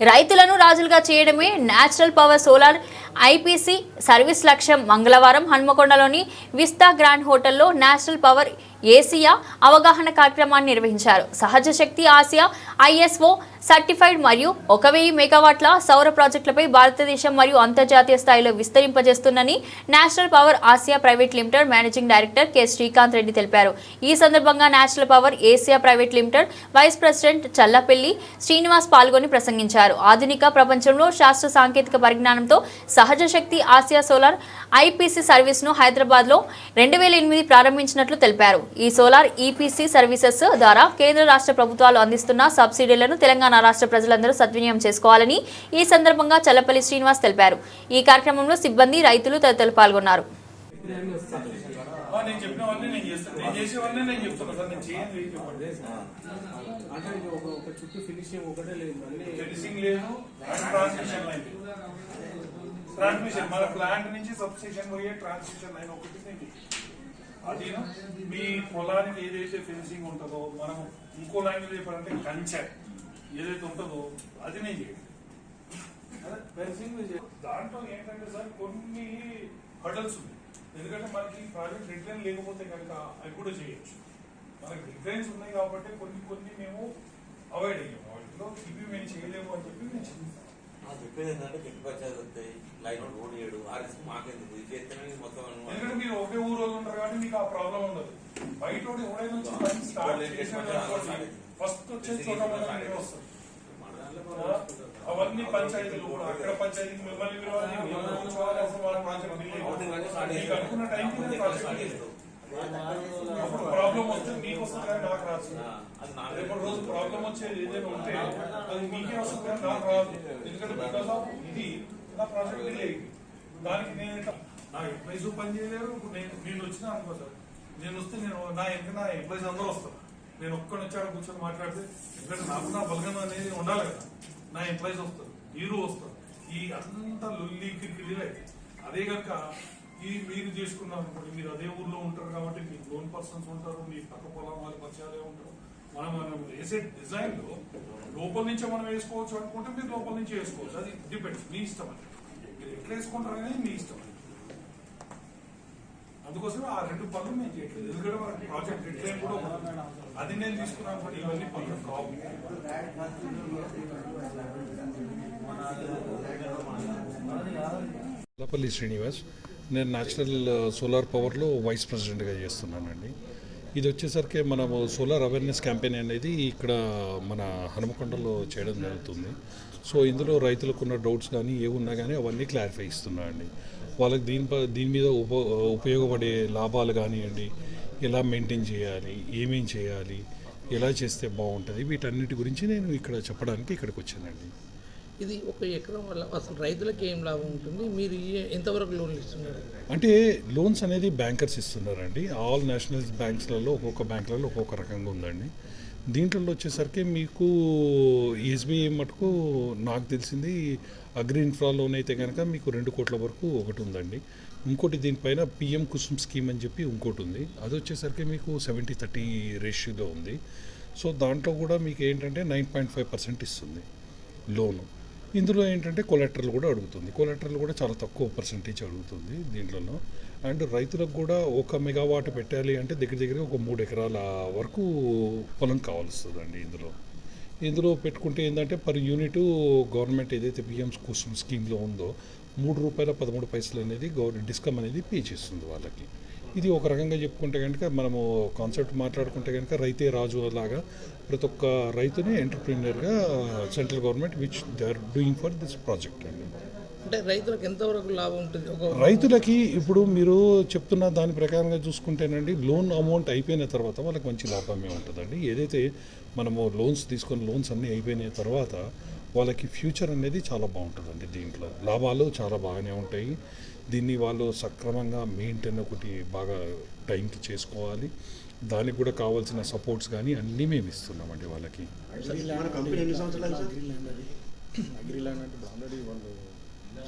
రైతులను రాజులుగా చేయడమే natural power solar IPC service లక్ష్యం మంగళవారం హన్మకొండలోని విస్తా గ్రాండ్ హోటల్లో నేచురల్ పవర్ ఏసియా అవగాహన కార్యక్రమాన్ని నిర్వహించారు. సహజ శక్తి ఆసియా ఐఎస్ఓ సర్టిఫైడ్ మరియు ఒక వెయ్యి మెగావాట్ల సౌర ప్రాజెక్టులపై భారతదేశం మరియు అంతర్జాతీయ స్థాయిలో విస్తరింపజేస్తుందని national power Asia private limited managing director K. Srikanth Reddy తెలిపారు. ఈ సందర్భంగా national power Asia private limited vice president Challapalli Srinivas పాల్గొని ప్రసంగించారు. ఆధునిక ప్రపంచంలో శాస్త్ర సాంకేతిక పరిజ్ఞానంతో సహజ శక్తి ఆసియా సోలార్ ఐపీసీ సర్వీస్ను హైదరాబాద్లో రెండు వేల ఎనిమిది ప్రారంభించినట్లు తెలిపారు. ఈ సోలార్ ఈపీసీ సర్వీసెస్ ద్వారా కేంద్ర రాష్ట్ర ప్రభుత్వాలు అందిస్తున్న సబ్సిడీలను తెలంగాణ రాష్ట్ర ప్రజలందరూ సద్వినియోగం చేసుకోవాలని ఈ సందర్భంగా చల్లపల్లి శ్రీనివాస్ తెలిపారు. ఈ కార్యక్రమంలో సిబ్బంది రైతులు తదితరులు పాల్గొన్నారు. ట్రాన్స్మిషన్ మన ప్లాంట్ నుంచి సబ్స్టేషన్ పోయే ట్రాన్స్మిషన్ లైన్ ఒకటి అది మీ పొలానికి ఏదైతే ఫినిషింగ్ ఉంటుందో మనం ఇంకో లాంగ్వేజ్ చెప్పాలంటే కంచె ఏదైతే ఉంటుందో అది నేను చేయాలి. ఫెన్సింగ్ దాంట్లో ఏంటంటే సార్ కొన్ని హడల్స్ ఉన్నాయి. ఎందుకంటే మనకి ప్రాజెక్ట్ డెడ్లైన్ లేకపోతే కనుక అవి కూడా చేయొచ్చు. మనకి డెడ్లైన్స్ ఉన్నాయి కాబట్టి కొన్ని కొన్ని మేము అవాయిడ్ అయ్యాము వాటిలో ఇవి మేము చేయలేము అని చెప్పి నేను చెప్తాను చెప్పేది ఏంటంటే గట్టి పంచాయతీ వస్తాయి లైన్ రోడ్ చేయడు ఆ రిస్క్ మాకెందుకు? ఇది మొత్తం ఎందుకంటే మీరు ఒకే ఊరు మీకు ఆ ప్రాబ్లం ఉండదు. బయట వాడు ఎవడైనా వచ్చి పని స్టార్ట్ చేసిన ఫస్ట్ వచ్చే చోట మనం మీరే వస్తారు అవన్నీ పంచాయతీలు కూడా అక్కడ పంచాయతీకి మిమ్మల్ని పిలవాలి మిమ్మల్ని కూర్చోవాలి అసలు వాళ్ళ ప్రాజెక్ట్ మీకు అనుకున్న టైంకి నేను ప్రాజెక్ట్ చేస్తాను అప్పుడు ప్రాబ్లం వస్తే మీకు వస్తుంది కానీ నాకు రాదు. అది నా రేపటి రోజు ప్రాబ్లం వచ్చేది ఏదైనా ఉంటే అది మీకే వస్తుంది కానీ నాకు రాదు. ఎందుకంటే బికాస్ ఆఫ్ ఇది నా ప్రాజెక్ట్ డిలే అయింది దానికి నేను ఎట్లా- నా ఎంప్లాయీస్ పని చేయలేరు. నేను నేను వచ్చినా అనుకో సార్ నేను వస్తే నేను నా వెనక నా ఎంప్లాయీస్ అందరూ వస్తారు. నేను ఒక్కడిని వచ్చాడు కూర్చొని మాట్లాడితే ఎందుకంటే నాకు నా బలగం అనేది ఉండాలి కదా. నా ఎంప్లాయీస్ వస్తారు హీరో వస్తారు. ఈ అంత లొల్లికి కిరికిరి అదే కనుక ఈ మీరు చేసుకున్నారు అనుకోండి మీరు అదే ఊర్లో ఉంటారు కాబట్టి మీకు లోన్ పర్సన్స్ ఉంటారు మీ పక్క పొలం వాళ్ళ పరిచయాలే ఉంటారు. మనం మనం వేసే డిజైన్లో లోపల నుంచే మనం వేసుకోవచ్చు అనుకుంటే మీరు లోపల నుంచి వేసుకోవచ్చు. అది డిపెండ్స్ మీ ఇష్టం అండి మీరు ఎట్లా వేసుకుంటారు అనేది మీ ఇష్టం అందుకోసమే ఆ రెండు పనులు నేను చేయట్లేదు. ఎందుకంటే మనకి ప్రాజెక్ట్ డెడ్లైన్ కూడా ఉంది. అది నేను తీసుకున్నాను అనుకోండి ఇవన్నీ పనులు కావు. లపల్లి శ్రీనివాస్ నేను నేషనల్ సోలార్ పవర్లో వైస్ ప్రెసిడెంట్గా చేస్తున్నానండి. ఇది వచ్చేసరికి మనము సోలార్ అవేర్నెస్ క్యాంపెయిన్ అనేది ఇక్కడ మన హనుమకొండలో చేయడం జరుగుతుంది. సో ఇందులో రైతులకు ఉన్న డౌట్స్ కానీ ఏ ఉన్నా కానీ అవన్నీ క్లారిఫై ఇస్తున్నా అండి వాళ్ళకి దీని దీని మీద ఉప ఉపయోగపడే లాభాలు కానివ్వండి ఎలా మెయింటైన్ చేయాలి ఏమేం చేయాలి ఎలా చేస్తే బాగుంటుంది వీటన్నిటి గురించి నేను ఇక్కడ చెప్పడానికి ఇక్కడికి వచ్చానండి. ఇది ఒక ఎకరం వల్ల అసలు రైతులకు ఏం లాభం ఉంటుంది? మీరు ఎంతవరకు లోన్లు ఇస్తున్నారు? అంటే లోన్స్ అనేది బ్యాంకర్స్ ఇస్తున్నారండి. ఆల్ నేషనల్ బ్యాంక్స్లలో ఒక్కొక్క బ్యాంకులలో ఒక్కొక్క రకంగా ఉందండి. దీంట్లో వచ్చేసరికి మీకు ఎస్బీఐ మటుకు నాకు తెలిసింది అగ్రి ఇన్ఫ్రా లోన్ అయితే కనుక మీకు రెండు కోట్ల వరకు ఒకటి ఉందండి. ఇంకోటి దీనిపైన పిఎం కుసుమ్ స్కీమ్ అని చెప్పి ఇంకోటి ఉంది. అది వచ్చేసరికి మీకు సెవెంటీ థర్టీ రేషియోలో ఉంది. సో దాంట్లో కూడా మీకు ఏంటంటే నైన్ పాయింట్ ఫైవ్ పర్సెంట్ ఇస్తుంది లోను. ఇందులో ఏంటంటే కొలెక్టర్లు కూడా అడుగుతుంది. కొలెక్టర్లు కూడా చాలా తక్కువ పర్సంటేజ్ అడుగుతుంది దీంట్లో అండ్ రైతులకు కూడా ఒక మెగావాట్ పెట్టాలి అంటే దగ్గర దగ్గర ఒక మూడు ఎకరాల వరకు పొలం కావాల్సి ఇందులో. ఇందులో పెట్టుకుంటే ఏంటంటే పర్ యూనిట్ గవర్నమెంట్ ఏదైతే పిఎం కుసుమ్ స్కీమ్లో ఉందో మూడు రూపాయల పదమూడు పైసలు అనేది గవర్నమెంట్ డిస్కమ్ అనేది పే చేస్తుంది వాళ్ళకి. ఇది ఒక రకంగా చెప్పుకుంటే కనుక మనము కాన్సెప్ట్ మాట్లాడుకుంటే కనుక రైతే రాజు లాగా ప్రతి ఒక్క రైతుని ఎంటర్ప్రీనియర్గా central government which they are doing for this project అండి. అంటే రైతులకు ఎంతవరకు లాభం ఉంటుంది? ఒక రైతులకి ఇప్పుడు మీరు చెప్తున్న దాని ప్రకారంగా చూసుకుంటేనండి లోన్ అమౌంట్ అయిపోయిన తర్వాత వాళ్ళకి మంచి లాభమే ఉంటుందండి. ఏదైతే మనము లోన్స్ తీసుకొని లోన్స్ అన్నీ అయిపోయిన తర్వాత వాళ్ళకి ఫ్యూచర్ అనేది చాలా బాగుంటుందండి దీంట్లో. లాభాలు చాలా బాగానే ఉంటాయి. దీన్ని వాళ్ళు సక్రమంగా మెయింటైన్ ఒకటి బాగా టైంకి చేసుకోవాలి. దానికి కూడా కావాల్సిన సపోర్ట్స్ కానీ అన్నీ మేము ఇస్తున్నామండి వాళ్ళకి. మన ల్యాండ్ అంటే ఆల్రెడీ వాళ్ళు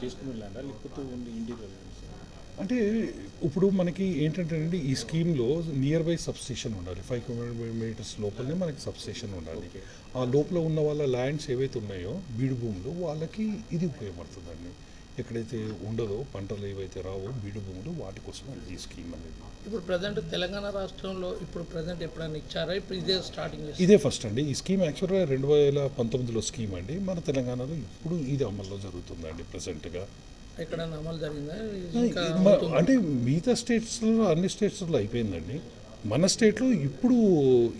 చేసుకున్న ల్యాండా? లేకపోతే ఓన్లీ అంటే ఇప్పుడు మనకి ఏంటంటే అండి ఈ స్కీమ్లో నియర్ బై సబ్స్టేషన్ ఉండాలి. ఫైవ్ కిలోమీటర్స్ లోపలనే మనకి సబ్స్టేషన్ ఉండాలి. ఆ లోపల ఉన్న వాళ్ళ ల్యాండ్స్ ఏవైతే ఉన్నాయో బీడు భూములు వాళ్ళకి ఇది ఉపయోగపడుతుందండి. ఎక్కడైతే ఉండదో పంటలు ఏవైతే రావో బీడు భూములు వాటి కోసం ఈ స్కీమ్ అనేది. ఇప్పుడు ప్రజెంట్ తెలంగాణ రాష్ట్రంలో ఇప్పుడు ప్రజెంట్ ఎప్పుడైనా ఇచ్చారా? ఇప్పుడు ఇదే స్టార్టింగ్ ఇదే ఫస్ట్ అండి. ఈ స్కీమ్ యాక్చువల్గా రెండు వేల పంతొమ్మిదిలో స్కీమ్ అండి. మన తెలంగాణలో ఇప్పుడు ఇది అమల్లో జరుగుతుందండి ప్రజెంట్గా అంటే మిగతా స్టేట్స్లో అన్ని స్టేట్స్లో అయిపోయిందండి. మన స్టేట్లో ఇప్పుడు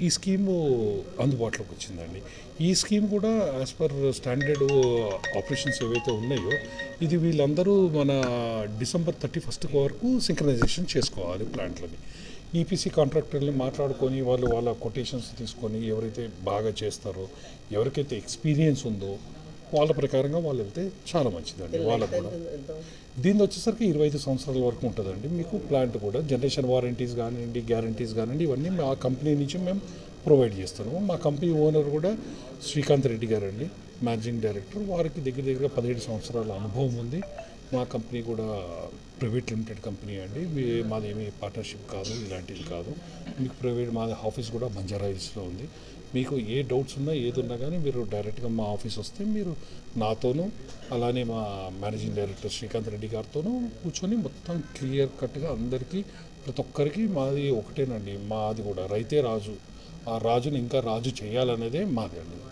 ఈ స్కీమ్ అందుబాటులోకి వచ్చిందండి. ఈ స్కీమ్ కూడా యాజ్ పర్ స్టాండర్డ్ ఆపరేషన్స్ ఏవైతే ఉన్నాయో ఇది వీళ్ళందరూ మన డిసెంబర్ థర్టీ ఫస్ట్ వరకు సింక్రనైజేషన్ చేసుకోవాలి ప్లాంట్లని. ఈపీసీ కాంట్రాక్టర్ని మాట్లాడుకొని వాళ్ళు వాళ్ళ కొటేషన్స్ తీసుకొని ఎవరైతే బాగా చేస్తారో ఎవరికైతే ఎక్స్పీరియన్స్ ఉందో వాళ్ళ ప్రకారంగా వాళ్ళు వెళ్తే చాలా మంచిదండి వాళ్ళకు కూడా. దీని వచ్చేసరికి ఇరవై ఐదు సంవత్సరాల వరకు ఉంటుందండి. మీకు ప్లాంట్ కూడా జనరేషన్ వారంటీస్ కానివ్వండి గ్యారంటీస్ కానివ్వండి ఇవన్నీ మా కంపెనీ నుంచి మేము ప్రొవైడ్ చేస్తున్నాము. మా కంపెనీ ఓనర్ కూడా శ్రీకాంత్ రెడ్డి గారు అండి మేనేజింగ్ డైరెక్టర్ వారికి దగ్గర దగ్గర పదిహేడు సంవత్సరాల అనుభవం ఉంది. మా కంపెనీ కూడా ప్రైవేట్ లిమిటెడ్ కంపెనీ అండి. మీ- మాదేమి పార్ట్నర్షిప్ కాదు ఇలాంటిది కాదు. మీకు ప్రైవేట్ మా ఆఫీస్ కూడా బంజారా హిల్స్లో ఉంది. మీకు ఏ డౌట్స్ ఉన్నా ఏది ఉన్నా కానీ మీరు డైరెక్ట్గా మా ఆఫీస్ వస్తే మీరు నాతోనూ అలానే మా మేనేజింగ్ డైరెక్టర్ శ్రీకాంత్ రెడ్డి గారితోనూ కూర్చొని మొత్తం క్లియర్ కట్గా అందరికీ ప్రతి ఒక్కరికి మాది ఒకటేనండి. మాది కూడా రైతే రాజు. ఆ రాజుని ఇంకా రాజు చేయాలనేదే మాది అండి.